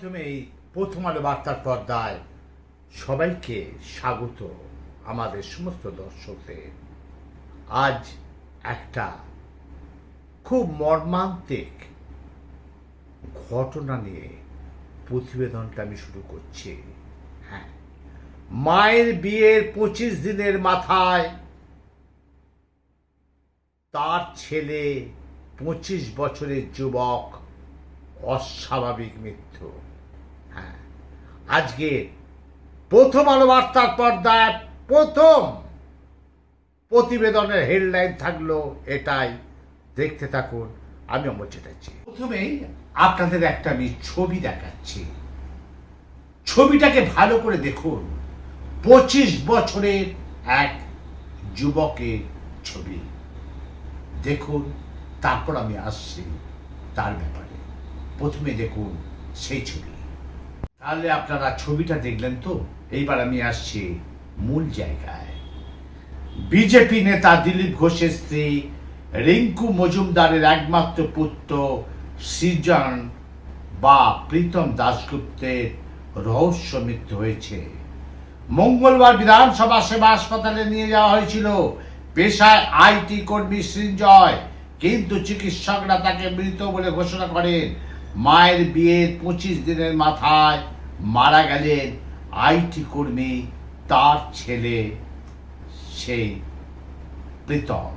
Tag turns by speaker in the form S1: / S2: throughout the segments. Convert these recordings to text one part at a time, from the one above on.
S1: প্রথমেই প্রথম আলো বার্তার পর্দায় সবাইকে স্বাগত আমাদের সমস্ত দর্শকদের। আজ একটা খুব মর্মান্তিক ঘটনা নিয়ে প্রতিবেদনটা আমি শুরু করছি। হ্যাঁ মায়ের বিয়ের পঁচিশ দিনের মাথায় তার ছেলে পঁচিশ বছরের যুবক অস্বাভাবিক মৃত্যু। আজকে প্রথম আলো বার্তার পর্দায় প্রথম প্রতিবেদনের হেডলাইন থাকল এটাই। দেখতে থাকুন, আমি অমর চেটাচ্ছি প্রথমেই আপনাদের একটা আমি ছবি দেখাচ্ছি। ছবিটাকে ভালো করে দেখুন। পঁচিশ বছরের এক যুবকের ছবি। দেখুন, তারপর আমি আসছি তার ব্যাপারে। প্রথমে দেখুন সেই ছবি। তাহলে আপনারা ছবিটা দেখলেন তো? এইবার আমি আসছি মূল জায়গায়। বিজেপি নেতা দিলীপ ঘোষের স্ত্রী রিঙ্কু মজুমদারের একমাত্র পুত্র সৃজন বা প্রীতম দাশগুপ্তের রহস্য মৃত্যু হয়েছে। মঙ্গলবার বিধানসভা সেবা হাসপাতালে নিয়ে যাওয়া হয়েছিল। পেশায় আইটি কর্মী সৃঞ্জয় কিন্তু চিকিৎসকরা তাকে মৃত বলে ঘোষণা করেন। মায়ের বিয়ের পঁচিশ দিনের মাথায় মারা গেলেন আইটি কর্মী তার ছেলে সেই প্রীতম।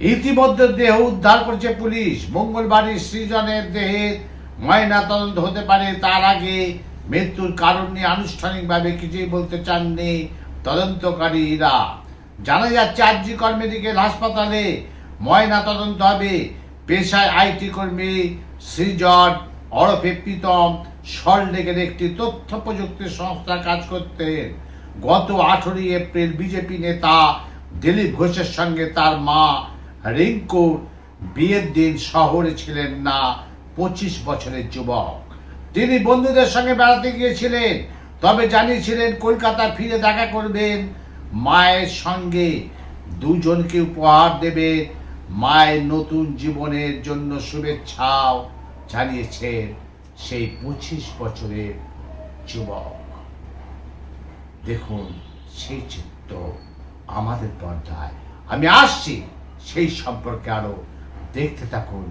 S1: ইতিমধ্যে দেহ উদ্ধার করেছে পুলিশ। মঙ্গলবারই সৃজনের দেহের ময়না তদন্ত হতে পারে। তার আগে মৃত্যুর কারণ নিয়ে আনুষ্ঠানিকভাবে কিছুই বলতে চাননি তদন্তকারীরা। জানা যাচ্ছে আরজিকর মেডিকেল হাসপাতালে ময়না তদন্ত হবে। পেশায় আইটি কর্মী সৃজন ওরফে প্রীতম সল্টলেকের একটি তথ্য প্রযুক্তি সংস্থা কাজ করতেন গত আঠেরোই এপ্রিল বিজেপি নেতা দিলীপ ঘোষের সঙ্গে তার মা রিঙ্কুর বিয়ের দিন শহরে ছিলেন না, পঁচিশ বছরের যুবক। তিনি বন্ধুদের সঙ্গে বেড়াতে গিয়েছিলেন, তবে জানিয়েছিলেন কলকাতা ফিরে দেখা করবেন, মায়ের সঙ্গে দুজনকে উপহার দেবে মায়ের নতুন জীবনের জন্য শুভেচ্ছাও জানিয়েছেন সেই পঁচিশ বছরের যুবক। দেখুন, সেই চিত্র আমাদের পর্দায়। আমি আসছি সেই সম্পর্কে আরও দেখতে থাকুন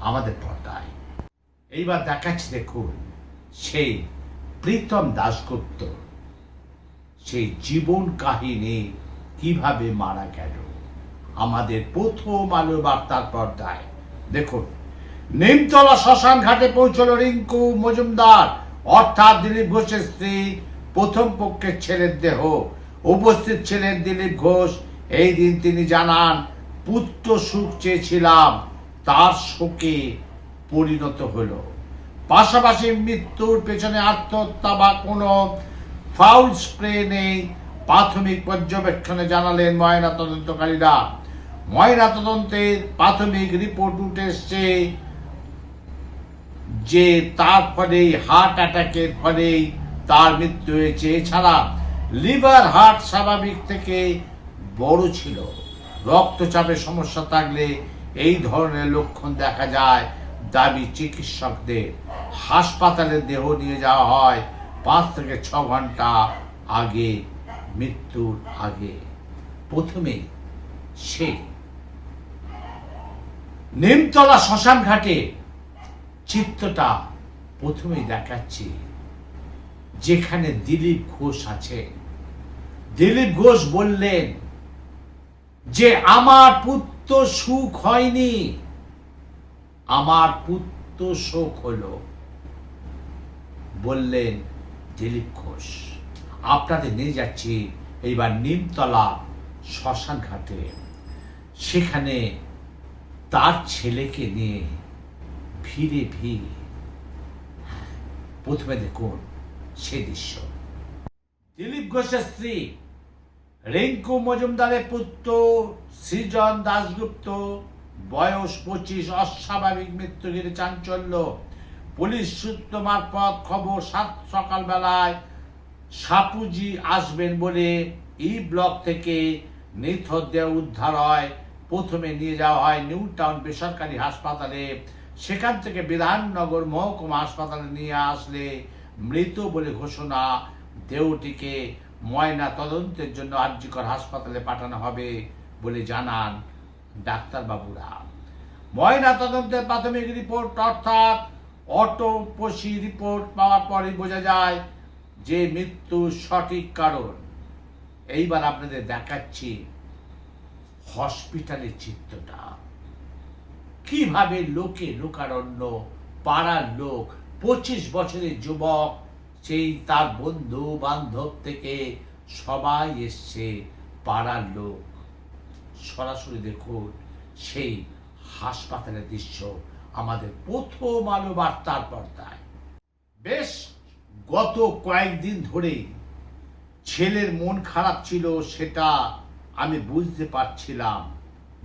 S1: আমাদের পর্দায়। এইবার দেখাচ্ছি দেখুন, সেই প্রীতম দাশগুপ্ত, সেই জীবন কাহিনী কীভাবে মারা গেল। আমাদের প্রথম আলো বার্তার পর্দায়। দেখুন, নিমতলা শ্মশান ঘাটে পৌঁছল রিঙ্কু মজুমদার। অর্থাৎ দিলীপ ঘোষের স্ত্রী, প্রথম পক্ষের ছেলের দেহ। উপস্থিত ছিলেন দিলীপ ঘোষ। এই দিন তিনি জানান, পুত্র সুখ চেয়েছিলাম, তার শোকে পরিণত হল। পাশাপাশি মৃত্যুর পেছনে আত্মহত্যা বা কোনো ফাউল স্প্রে নেই। প্রাথমিক পর্যবেক্ষণে জানালেন ময়না তদন্তকারীরা ময়না তদন্তের প্রাথমিক রিপোর্ট উঠে এসছে যে তার ফলেই হার্ট অ্যাটাকের ফলেই তার মৃত্যু হয়েছে। এছাড়া লিভার হার্ট স্বাভাবিক থেকে বড় ছিল। রক্তচাপের সমস্যা থাকলে এই ধরনের লক্ষণ দেখা যায় দাবি চিকিৎসকদের। হাসপাতালে দেহ নিয়ে যাওয়া হয় পাঁচ থেকে ছ ঘণ্টা আগে, মৃত্যুর আগে। প্রথমে সে নিমতলা শ্মশান ঘাটে চিত্রটা প্রথমেই দেখাচ্ছি। যেখানে দিলীপ ঘোষ আছে। দিলীপ ঘোষ বললেন যে, আমার পুত্র সুখ হয়নি। আমার পুত্র শোক হলো। বললেন দিলীপ ঘোষ। আপনাদের নিয়ে যাচ্ছি এইবার নিমতলা শ্মশান ঘাটে। সেখানে তার ছেলেকে নিয়ে ভিড়ে ভিড়। প্রথমে দেখুন সে দৃশ্য। দিলীপ ঘোষের স্ত্রী রিঙ্কু মজুমদারের পুত্র সৃজন দাশগুপ্ত, বয়স পঁচিশ, অস্বাভাবিক মৃত্যু ঘিরে চাঞ্চল্য। পুলিশ সূত্র মারফত খবর, সাত সকালবেলায় সাপুজি আসবেন বলে ই ব্লক থেকে নিথর দেহ উদ্ধার হয়। প্রথমে নিয়ে যাওয়া হয় নিউ টাউন বেসরকারি হাসপাতালে। সেখান থেকে বিধাননগর মহকুমা হাসপাতালে নিয়ে আসলে মৃত বলে ঘোষণা দেহটিকে ময়না তদন্তের জন্য আর্যিকর হাসপাতালে পাঠানো হবে বলে জানান ডাক্তারবাবুরা। ময়না তদন্তের প্রাথমিক রিপোর্ট অর্থাৎ অটোপসি রিপোর্ট পাওয়ার পরে বোঝা যায় যে মৃত্যুর সঠিক কারণ। এইবার আপনাদের দেখাচ্ছি। হসপিটালের চিত্রটা কীভাবে লোকে লোকারণ্য, পাড়ার লোক, পঁচিশ বছরের যুবক, সেই তার বন্ধু বান্ধব থেকে সবাই এসছে পাড়ার লোক। সরাসরি দেখুন, সেই হাসপাতালের দৃশ্য আমাদের প্রথম আলো বার্তার পর্দায়। বেশ, গত কয়েকদিন ধরেই ছেলের মন খারাপ ছিল, সেটা আমি বুঝতে পারছিলাম,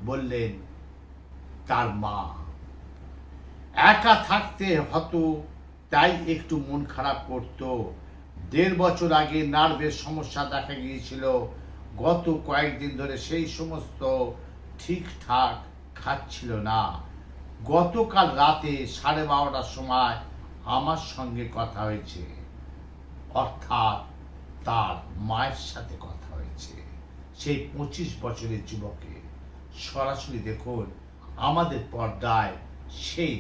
S1: বললেন, তার মা। একা থাকতে হতো, তাই একটু মন খারাপ করত। দেড় বছর আগে নার্ভের সমস্যা দেখা গিয়েছিল। গত কয়েকদিন ধরে সেই সমস্ত ঠিকঠাক খাচ্ছিল না। গতকাল রাতে সাড়ে বারোটার সময় আমার সঙ্গে কথা হয়েছে। অর্থাৎ তার মায়ের সাথে কথা হয়েছে। সেই পঁচিশ বছরের যুবকে সরাসরি দেখুন, আমাদের পর্দায় সেই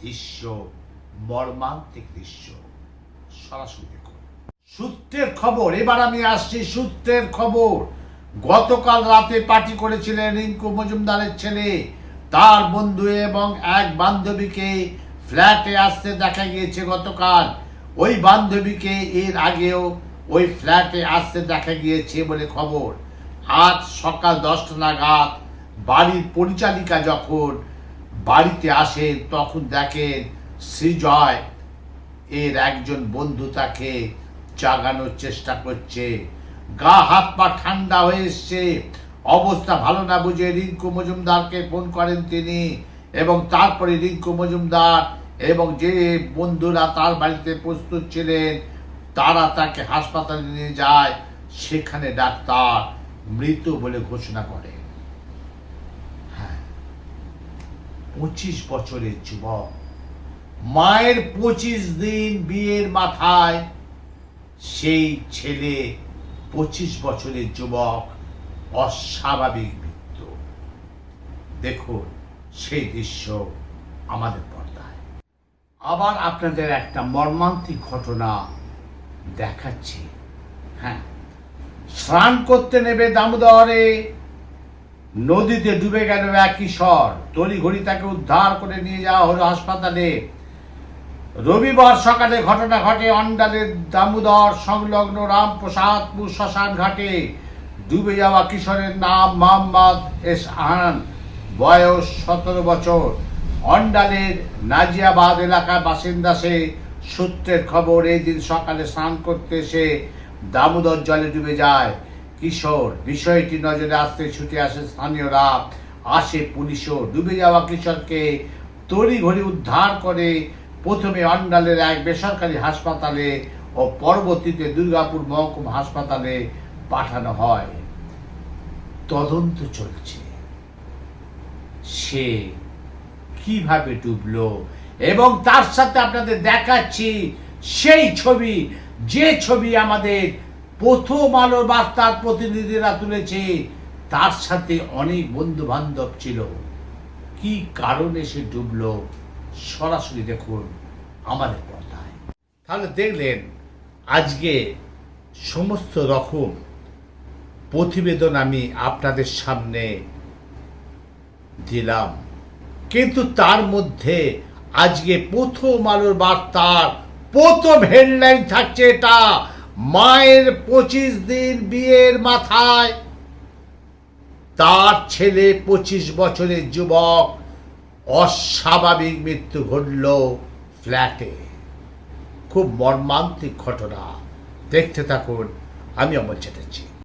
S1: দৃশ্য, মর্মান্তিক দৃশ্য, সরাসরি দেখুন। সূত্রের খবর, এবার আমি আসছি সূত্রের খবর। গতকাল রাতে পার্টি করেছিলেন রিঙ্কু মজুমদারের ছেলে, তার বন্ধু এবং এক বান্ধবীকে ফ্ল্যাটে আসতে দেখা গিয়েছে গতকাল। ওই বান্ধবীকে এর আগেও ওই ফ্ল্যাটে আসতে দেখা গিয়েছে বলে খবর। আজ সকাল দশটা নাগাদ বাড়ির পরিচালিকা যখন বাড়িতে আসেন তখন দেখেন শ্রীজয় এর একজন বন্ধু তাকে জাগানোর চেষ্টা করছে। গা, হাত, পা ঠান্ডা হয়ে এসছে। অবস্থা ভালো না বুঝে রিঙ্কু মজুমদারকে ফোন করেন তিনি এবং তারপরে রিঙ্কু মজুমদার এবং যে বন্ধুরা তার বাড়িতে প্রস্তুত ছিলেন তারা তাকে হাসপাতালে নিয়ে যায়, সেখানে ডাক্তার মৃত বলে ঘোষণা করে। হ্যাঁ পঁচিশ বছরের যুবক, মায়ের পঁচিশ দিন বিয়ের মাথায়, সেই ছেলে পঁচিশ বছরের যুবক, অস্বাভাবিক মৃত্যু। দেখুন, সেই দৃশ্য আমাদের পর্দায়। আবার আপনাদের একটা মর্মান্তিক ঘটনা দেখাচ্ছি। হ্যাঁ। স্নান করতে নেবে দামোদরে, নদীতে ডুবে গেল এক কিশোর। তড়িঘড়ি তাকে উদ্ধার করে নিয়ে যাওয়া হলো হাসপাতালে। রবিবার সকালে ঘটনা ঘটে অন্ডালের দামোদর সংলগ্ন রামপ্রসাদপুর শ্মশান ঘাটে। ডুবে যাওয়া কিশোরের নাম মোহাম্মদ এস আহান, বয়স সতেরো বছর। অন্ডালের নাজিয়াবাদ এলাকার বাসিন্দা সে সূত্রের খবর, এই দিন সকালে স্নান করতে এসে দামোদর জলে ডুবে যায়। কিশোর, বিষয়টি নজরে আসতে ছুটে আসে স্থানীয়রা। আসে পুলিশও। ডুবে যাওয়া কিশোরকে তড়িঘড়ি উদ্ধার করে প্রথমে অন্ডালের এক বেসরকারি হাসপাতালে ও পরবর্তীতে দুর্গাপুর মহকুমা হাসপাতালে পাঠানো হয়। তদন্ত চলছে। সে কীভাবে ডুবলো? এবং তার সাথে আপনাদের দেখাচ্ছি সেই ছবি, যে ছবি আমাদের প্রথম আলোর বার্তার প্রতিনিধিরা তুলেছে, তার সাথে অনেক বন্ধু বান্ধব ছিল। কি কারণে সে ডুবলো? সরাসরি দেখুন আমাদের পর্দায়। তাহলে দেখলেন, আজকে সমস্ত রকম প্রতিবেদন আমি আপনাদের সামনে দিলাম। কিন্তু তার মধ্যে আজকে প্রথম আলোর বার্তার প্রথম হেডলাইন থাকছে এটা, মায়ের পঁচিশ দিন বিয়ের মাথায়। তার ছেলে পঁচিশ বছরের যুবক, অস্বাভাবিক মৃত্যু ঘটল ফ্ল্যাটে। খুব মর্মান্তিক ঘটনা। দেখতে থাকুন, আমি অমল চ্যাটার্জি।